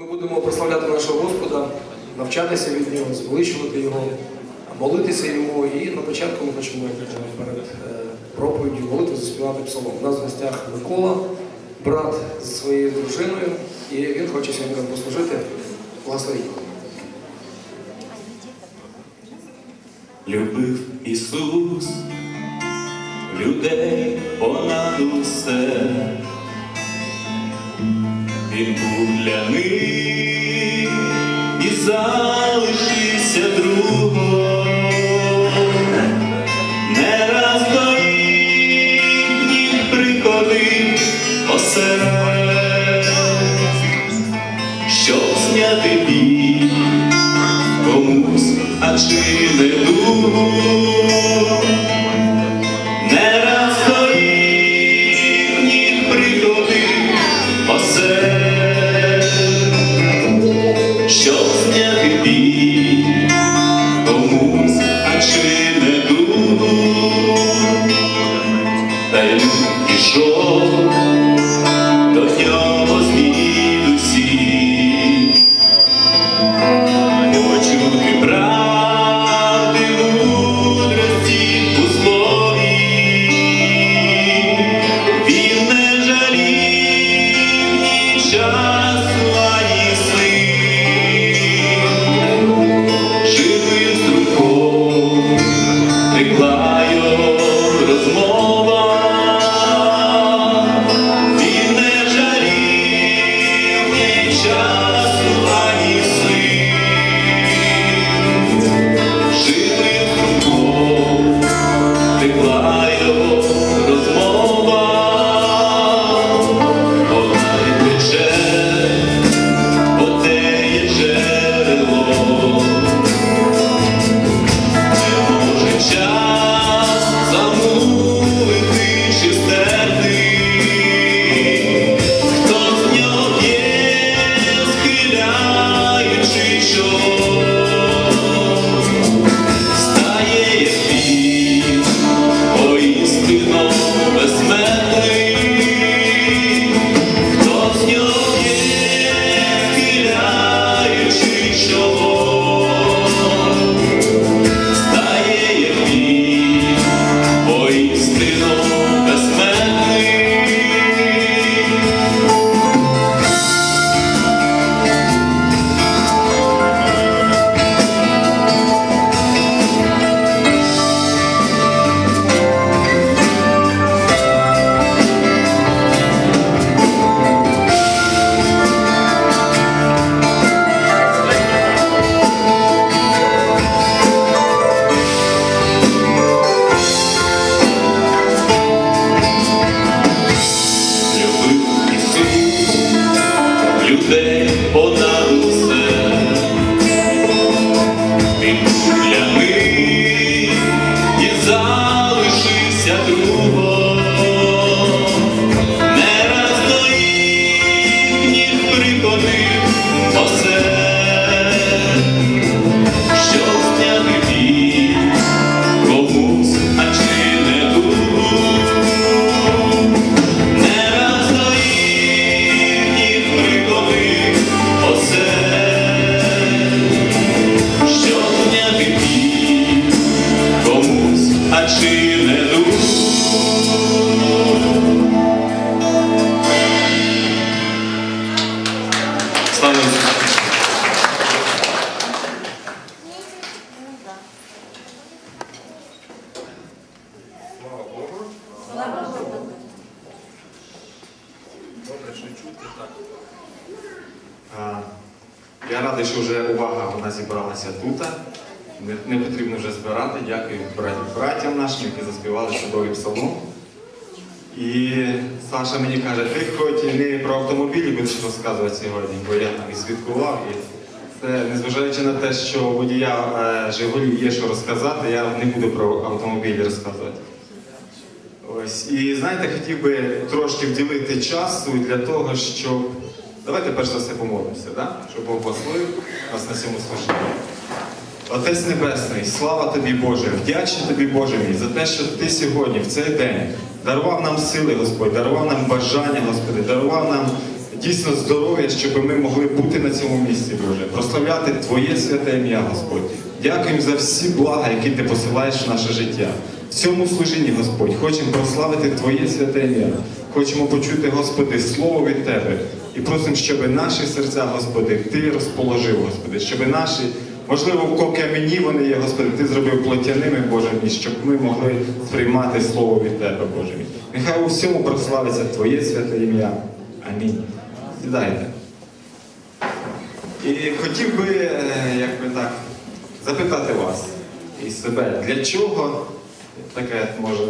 Ми будемо прославляти нашого Господа, навчатися від нього, звеличувати його, молитися йому. І на початку ми хочемо перед е, проповіддю молитви заспівати псалом. У нас в гостях Микола, брат зі своєю дружиною, і він хоче сьогодні послужити. Благословіть. Любив Ісус людей понад усе. Він був для них і залишився другом. Їхніх Добре, чути так. Я радий, що вже увага вона зібралася тут. Не, не потрібно вже збирати. Дякую брат- братям нашим, які заспівали чудовий псалом. І Саша мені каже, ти хоч не про автомобілі будеш розказувати сьогодні, бо я там і свідкував. І це, незважаючи на те, що водія е, Жигулі є що розказати, я не буду про автомобілі розказувати. Ось, і знаєте, хотів би трошки вділити часу для того, щоб. Давайте перш за все помолимося, да? щоб Бог благословив нас на цьому служінні. Отець Небесний, слава тобі, Боже, вдячний тобі, Боже мій, за те, що ти сьогодні, в цей день, дарував нам сили, Господь, дарував нам бажання, Господи, дарував нам дійсно здоров'я, щоб ми могли бути на цьому місці, Боже, прославляти Твоє святе ім'я, Господь. Дякуємо за всі блага, які ти посилаєш в наше життя. В цьому служінні, Господь, хочемо прославити Твоє святе ім'я. Хочемо почути, Господи, слово від Тебе. І просимо, щоб наші серця, Господи, Ти розположив, Господи, щоб наші, можливо, в камені вони є, Господи, Ти зробив плотяними, Боже мій, щоб ми могли сприймати слово від Тебе, Боже мій. Нехай у всьому прославиться Твоє святе ім'я. Амінь. Сідайте. І хотів би, е, як би так, запитати вас і себе, для чого, таке може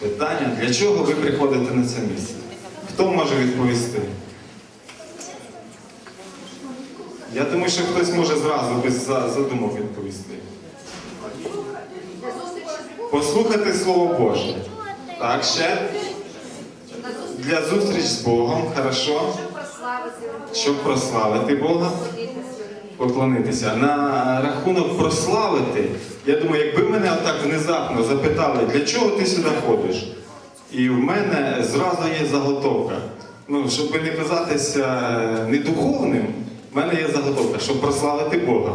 питання, для чого ви приходите на це місце? Хто може відповісти? Я думаю, що хтось може зразу без за- задумок відповісти. Послухати Слово Боже. Так, ще? Для зустріч з Богом, хорошо? Щоб прославити Бога. поклонитися. На рахунок прославити, я думаю, якби мене отак внезапно запитали, для чого ти сюди ходиш? І в мене зразу є заготовка. Ну, щоб не казатися е, недуховним, в мене є заготовка, щоб прославити Бога.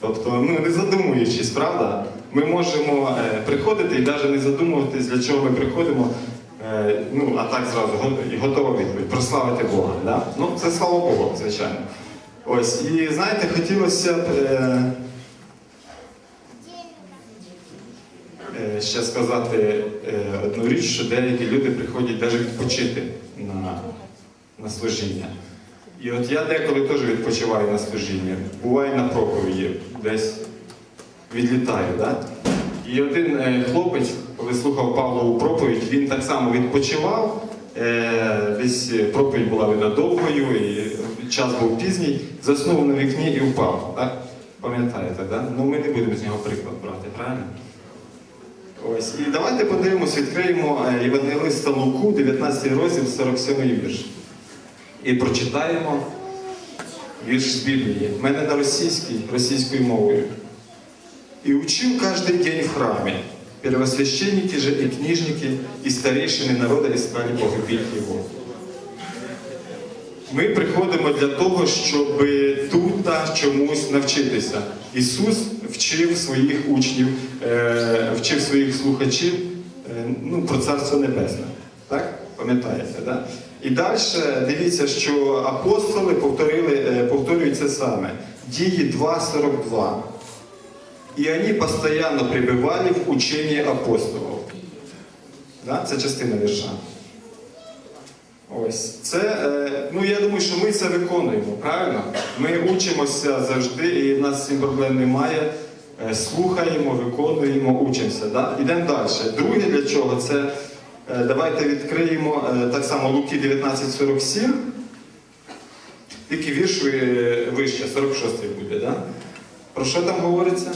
Тобто, ну не задумуючись, правда, ми можемо е, приходити і навіть не задумуватись, для чого ми приходимо. Е, ну, а так зразу готова відповідь прославити Бога. Да? Ну, це слава Богу, звичайно. Ось, і знаєте, хотілося б е, е, ще сказати е, одну річ, що деякі люди приходять навіть відпочити на, на служіння. І от я деколи теж відпочиваю на служінні, буваю на проповіді, десь відлітаю. Да? І один е, хлопець, коли слухав Павлову проповідь, він так само відпочивав. Е, десь проповідь була видно довгою, і час був пізній, заснув на вікні і впав. Так? Пам'ятаєте, да? Ну ми не будемо з нього приклад брати, правильно? Ось. І давайте подивимось, відкриємо е, Євангелиста Луку, 19 розділ, 47 вірш. І прочитаємо вірш з Біблії. У мене на російській, російською мовою. І учив кожен день в храмі. Первосвященники же и книжники, и старейшины народа искали погубить его. Ми приходимо для того, щоб тут чомусь навчитися. Ісус вчив своїх учнів, е, вчив своїх слухачів е, ну, про Царство Небесне. Так? Пам'ятаєте, да? І далі дивіться, що апостоли повторили, е, повторюють це саме. Дії 2.42. И они постоянно пребывали в учении апостолов. Да? Це частина вірша. Ось. Це, ну я думаю, що ми це виконуємо, правильно? Ми учимося завжди, і в нас цим проблем немає. Е, Слухаємо, виконуємо, учимося. Да? Ідемо далі. Друге для чого? Це е, давайте відкриємо е, так само Луки 19.47. Тільки вірш вище, 46 буде, да? Про що там говориться?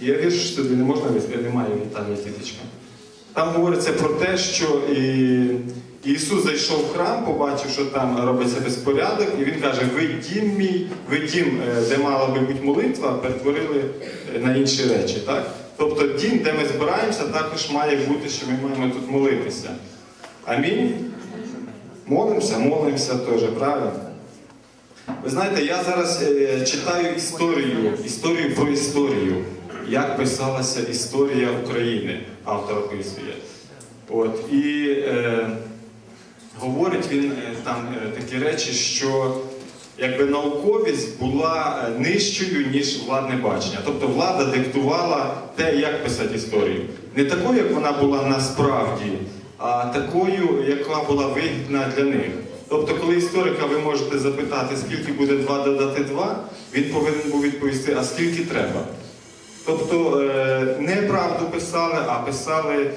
Є вірш, тобі не можна немає Віталія Тіточка. Там говориться про те, що і... Ісус зайшов в храм, побачив, що там робиться безпорядок, і Він каже, ви дім мій, ви дім, е, де мала би бути молитва, перетворили е, на інші речі. Так? Тобто дім, де ми збираємося, також має бути, що ми маємо тут молитися. Амінь. Молимося, молимося теж, правильно? Ви знаєте, я зараз е, читаю історію, історію про історію, як писалася історія України, автор описує. От, і е, говорить він е, там е, такі речі, що якби науковість була е, нижчою, ніж владне бачення. Тобто влада диктувала те, як писати історію. Не такою, як вона була насправді, а такою, яка була вигідна для них. Тобто, коли історика ви можете запитати, скільки буде 2 додати 2, він повинен був відповісти, а скільки треба. Тобто е, не правду писали, а писали,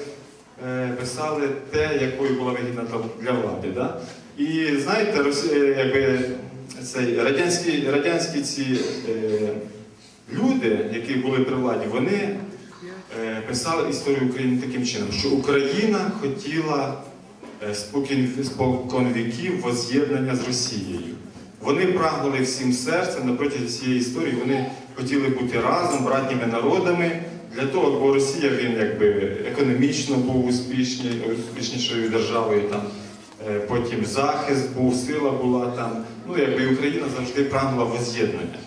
е, писали те, якою була вигідна для- влади. Да? І знаєте, е, якби цей, радянські, радянські ці люди, які були при владі, вони писали історію України таким чином, що Україна хотіла е, спокін, спокон віків воз'єднання з Росією. Вони прагнули всім серцем на протязі цієї історії. Вони хотіли бути разом, братніми народами. Для того, бо Росія він якби економічно був успішні, успішнішою державою там. е, потім захист був, сила була там. Ну, якби Україна завжди прагнула воз'єднання.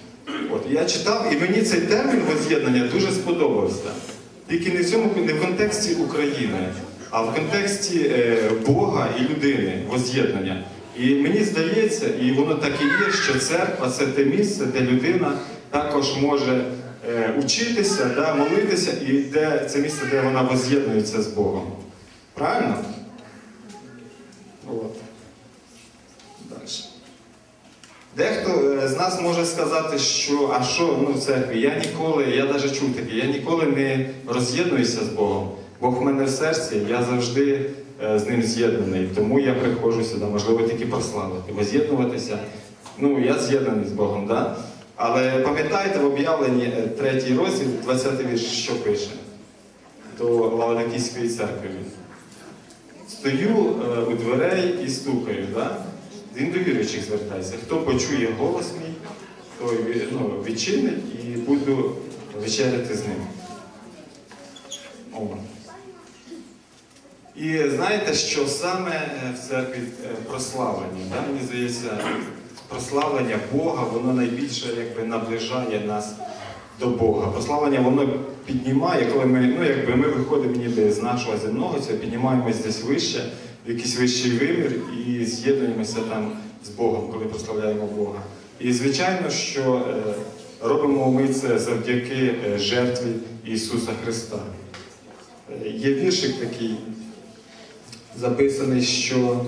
От я читав, і мені цей термін воз'єднання дуже сподобався. Тільки не в цьому не в контексті України, а в контексті е, Бога і людини, воз'єднання. І мені здається, і воно так і є, що церква це те місце, де людина також може е, учитися, да, молитися, і де це місце, де вона воз'єднується з Богом. Правильно? От. Далі. Дехто е, з нас може сказати, що а що ну, в церкві? Я ніколи, я навіть чув таке, я ніколи не роз'єднуюся з Богом. Бог в мене в серці, я завжди з ним з'єднаний. Тому я приходжу сюди, можливо, тільки прославити, воз'єднуватися. Ну, я з'єднаний з Богом, да? Але пам'ятаєте в об'явленні е, третій розділ, 20 вірш, що пише до Лаодикійської церкви. Стою е, у дверей і стукаю. Да? Він до віруючих звертається. Хто почує голос мій, той ну, відчинить і буду вечеряти з ним. О. І знаєте, що саме е, в церкві е, прославлення, да? мені здається, прославлення Бога, воно найбільше якби наближає нас до Бога. Прославлення воно піднімає, коли ми, ну, якби ми виходимо ніби з нашого земного, це піднімаємось десь вище, в якийсь вищий вимір і з'єднуємося там з Богом, коли прославляємо Бога. І звичайно, що е, робимо ми це завдяки жертві Ісуса Христа. Є віршик такий записаний, що,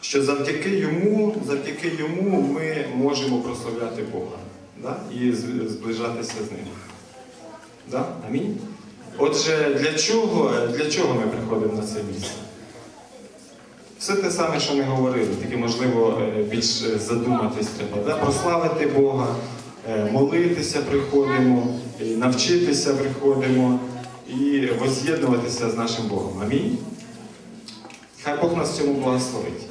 що завдяки йому, завдяки йому ми можемо прославляти Бога да? і зближатися з ним. Да? Амінь. Отже, для чого, для чого ми приходимо на це місце? Все те саме, що ми говорили, тільки можливо е, більш е, задуматись треба. Да? Прославити Бога, е, молитися приходимо, навчитися приходимо і воз'єднуватися з нашим Богом. Амінь. Хай Бог нас в цьому благословить.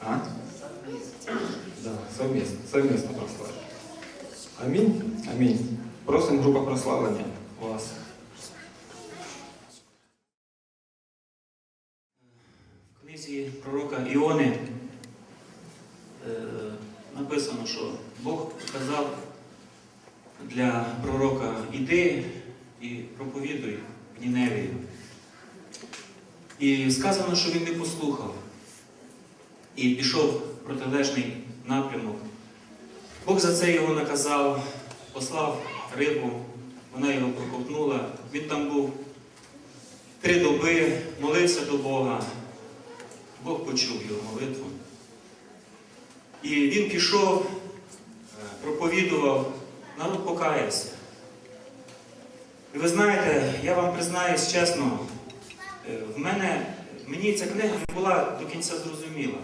А? Да, совместно, совместно прославити. Амінь. Амінь. Просимо група прославлення вас. В книзі пророка Іони е, написано, що Бог сказав для пророка іди і проповідуй в. І сказано, що він не послухав і пішов протилежний напрямок. Бог за це його наказав, послав рибу, вона його проковтнула. Він там був три доби, молився до Бога. Бог почув його молитву. І він пішов, е, проповідував, народ покаявся. І ви знаєте, я вам признаюсь чесно, е, в мене, мені ця книга не була до кінця зрозуміла.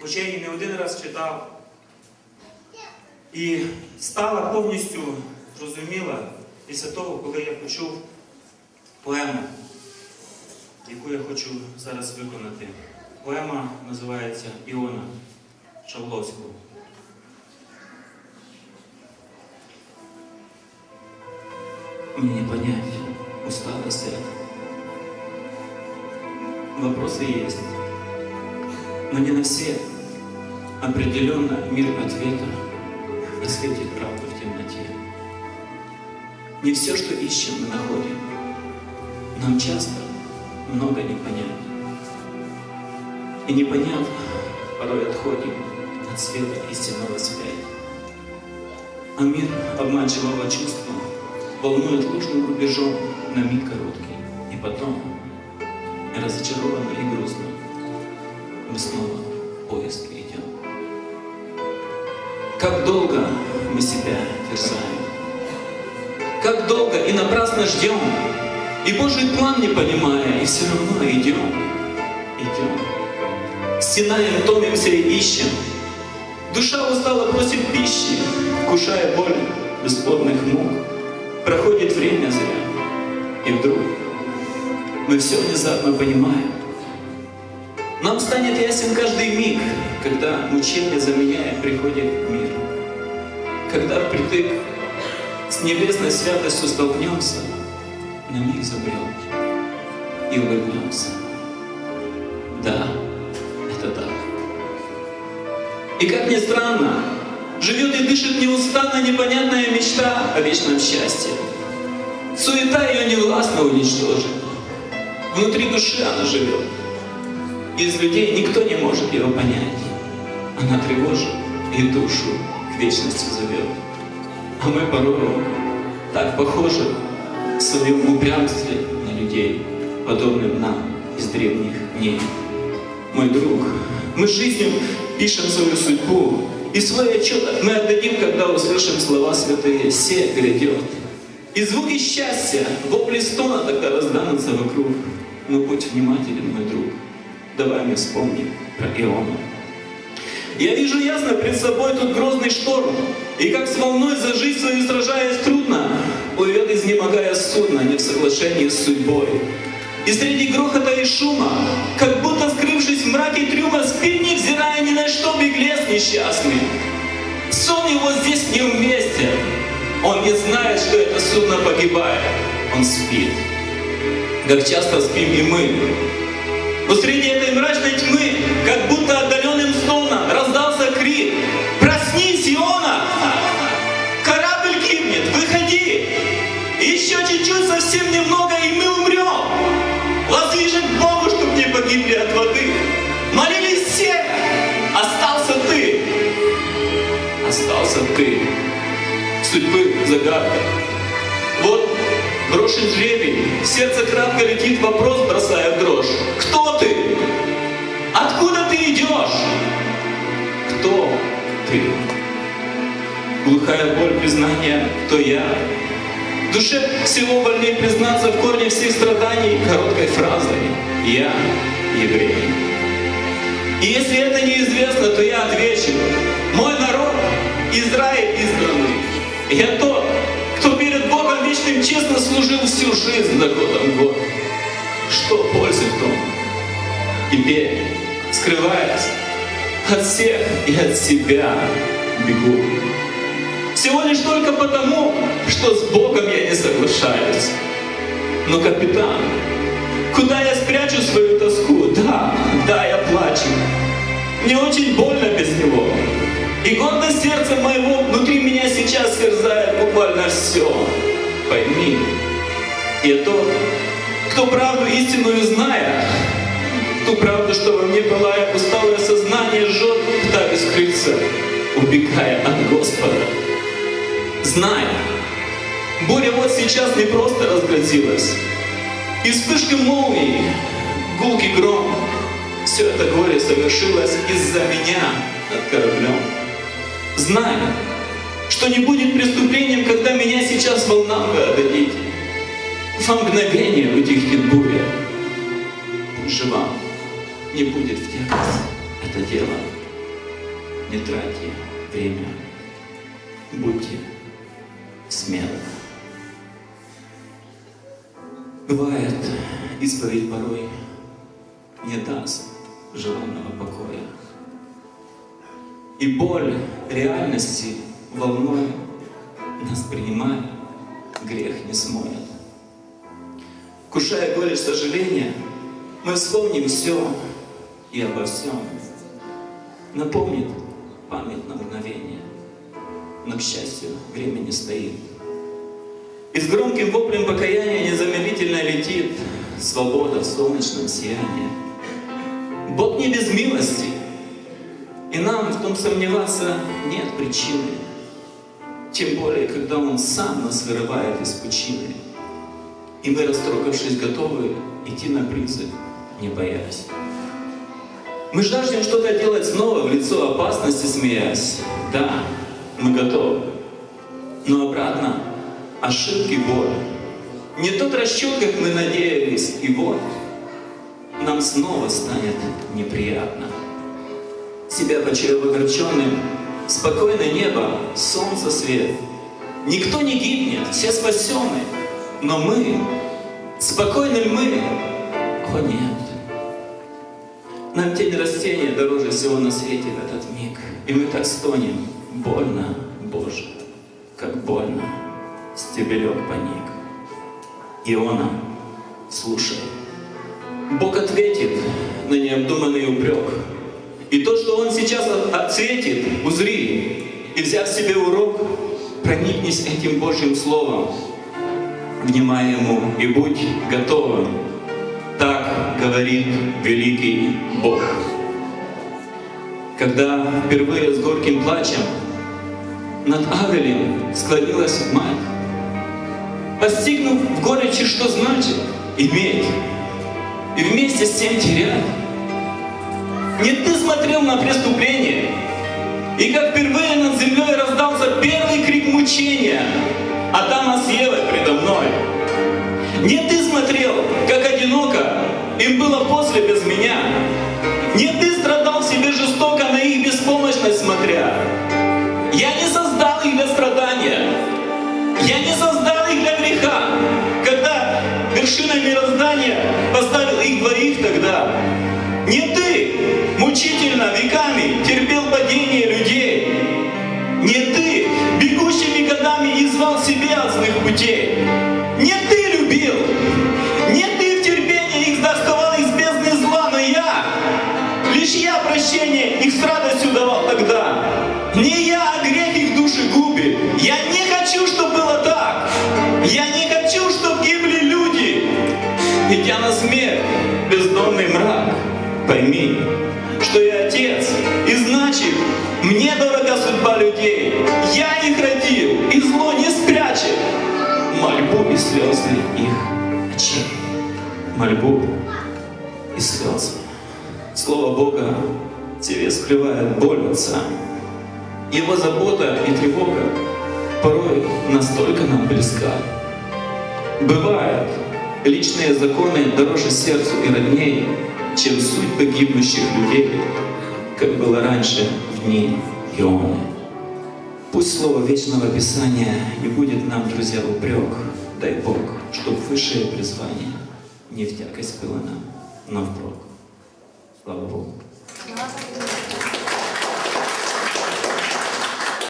Хоча я її не один раз читав. І стала повністю зрозуміла після того, коли я почув поему яку я хочу зараз виконати. Поема називається Іона Шавловського. Мне не понять усталость эта. Вопросы есть, но не на все. Определенно мир ответа осветит правду в темноте. Не все, что ищем, мы находим. Нам часто много не понять. И не поняв, порой отходим от света истинного связи. А мир обманчивого чувства волнует ложным рубежом на миг короткий. И потом, разочарованно и грустно, мы снова в поиск идем. Как долго мы себя терзаем, как долго и напрасно ждем, и Божий план не понимая, и все равно идем, идем. Стенаем, томимся и ищем. Душа устала, просит пищи, вкушая боль бесплодных мук. Проходит время зря, и вдруг мы все внезапно понимаем. Нам станет ясен каждый миг, когда мучение заменяя приходит мир. Когда впритык с небесной святостью столкнемся, на миг забрел и улыбнемся. Да, это так. И как ни странно, живет и дышит неустанно непонятная мечта о вечном счастье. Суета ее не властно уничтожит. Внутри души она живет. Из людей никто не может ее понять. Она тревожит и душу к вечности зовет. А мы порою так похожи в своем упрямстве на людей, подобным нам из древних дней. Мой друг, мы жизнью пишем свою судьбу, и свой отчет мы отдадим, когда услышим слова святые «Се грядет». И звуки счастья, вопли стона тогда разданутся вокруг. Но будь внимателен, мой друг, давай мы вспомним про Иона. Я вижу ясно пред собой тут грозный шторм, и как с волной за жизнь свою сражаясь трудно, плывет изнемогая судно, не в соглашении с судьбой. И среди грохота и шума, как будто скрывшись в мраке трюма, спит, невзирая ни на что, беглец несчастный. Сон его здесь неуместен. Он не знает, что это судно погибает. Он спит. Как часто спим и мы. Но среди этой мрачной тьмы, как будто отдаленным стоном, раздался крик «Проснись, Иона! Корабль гибнет! Выходи! Еще чуть-чуть, совсем немного, и мы Остался ты! Судьбы загадка. Вот брошен жребий, сердце кратко летит вопрос, бросая в дрожь. Кто ты? Откуда ты идешь? Кто ты? Глухая боль признания, кто я? Душе всего больнее признаться в корне всех страданий короткой фразой «Я еврей». И если это неизвестно, то я отвечу. Мой народ — Израиль избранный. Я тот, кто перед Богом вечным честно служил всю жизнь до года в год. Что пользы в том? Теперь, скрываясь от всех и от себя, бегу. Всего лишь только потому, что с Богом я не соглашаюсь. Но, капитан, куда я спрячу свою тоску? Да, да, я плачу. Мне очень больно сердца моего внутри меня сейчас стерзает буквально все. Пойми, я тот, кто правду истинную зная, ту правду, что во мне была, я усталое сознание жжет, пытаясь скрыться, убегая от Господа. Знай, буря вот сейчас не просто разгрозилась. И вспышка молнии, гулкий гром, все это горе совершилось из-за меня над кораблем. Знай, что не будет преступлением, когда меня сейчас волнам вы отдадите. Во мгновение утихнет буря. Же вам не будет в это дело. Не тратьте время. Будьте смелы. Бывает, исповедь порой не даст желанного покоя. И боль реальности волной нас принимая, грех не смоет. Кушая горечь сожаления, мы вспомним все и обо всем. Напомнит память на мгновение, но, к счастью, время не стоит. И с громким воплем покаяния незамедлительно летит свобода в солнечном сиянии. Бог не без милости, и нам в том сомневаться нет причины. Тем более, когда Он сам нас вырывает из пучины. И мы, растрогавшись, готовы идти на призыв, не боясь. Мы жаждем что-то делать снова в лицо опасности, смеясь. Да, мы готовы. Но обратно ошибки боль. Не тот расчет, как мы надеялись, и вот нам снова станет неприятно. Себя почуяв огорченным, спокойное небо, солнце свет. Никто не гибнет, все спасены, но мы, спокойны ли мы? О нет. Нам тень растения дороже всего на свете в этот миг, и мы так стонем, больно, Боже, как больно, стебелек поник. Иона, слушай, Бог ответит на необдуманный упрек. И то, что Он сейчас от- ответит, узри, и взяв себе урок, проникнись этим Божьим Словом, внимай Ему и будь готовым. Так говорит великий Бог. Когда впервые с горьким плачем над Авелем склонилась мать, постигнув в горечи, что значит иметь, и вместе с тем терять. Не ты смотрел на преступление, и как впервые над землей раздался первый крик мучения Адама с Евой предо мной. Не ты смотрел, как одиноко им было после без меня. Не ты страдал в себе жестоко на их беспомощность смотря. Я не создал их для страдания. Я не создал их для греха. Когда вершиной мироздания поставил их двоих тогда. Не ты мучительно веками терпел падение людей. Не ты бегущими годами извал себе от злых путей. Не ты любил. Не ты в терпении их доставал из бездны зла, но я. Лишь я прощение их с радостью давал тогда. Не я, а грех их души губит. Я не хочу, чтобы было так. Я не хочу, чтобы гибли люди. Идя на смерть, бездонный мрак. Пойми, Мольбу и слезы их очей. Мольбу и слезы. Слово Бога тебе скрывает боль отца. Его забота и тревога порой настолько нам близка. Бывает, личные законы дороже сердцу и родней, чем судьбы гибнущих людей, как было раньше в дни Ионы. Пусть слово вечного Писания не будет нам, друзья, в упрек, дай Бог, чтоб высшее призвание не в тягость было нам, но. Слава Богу.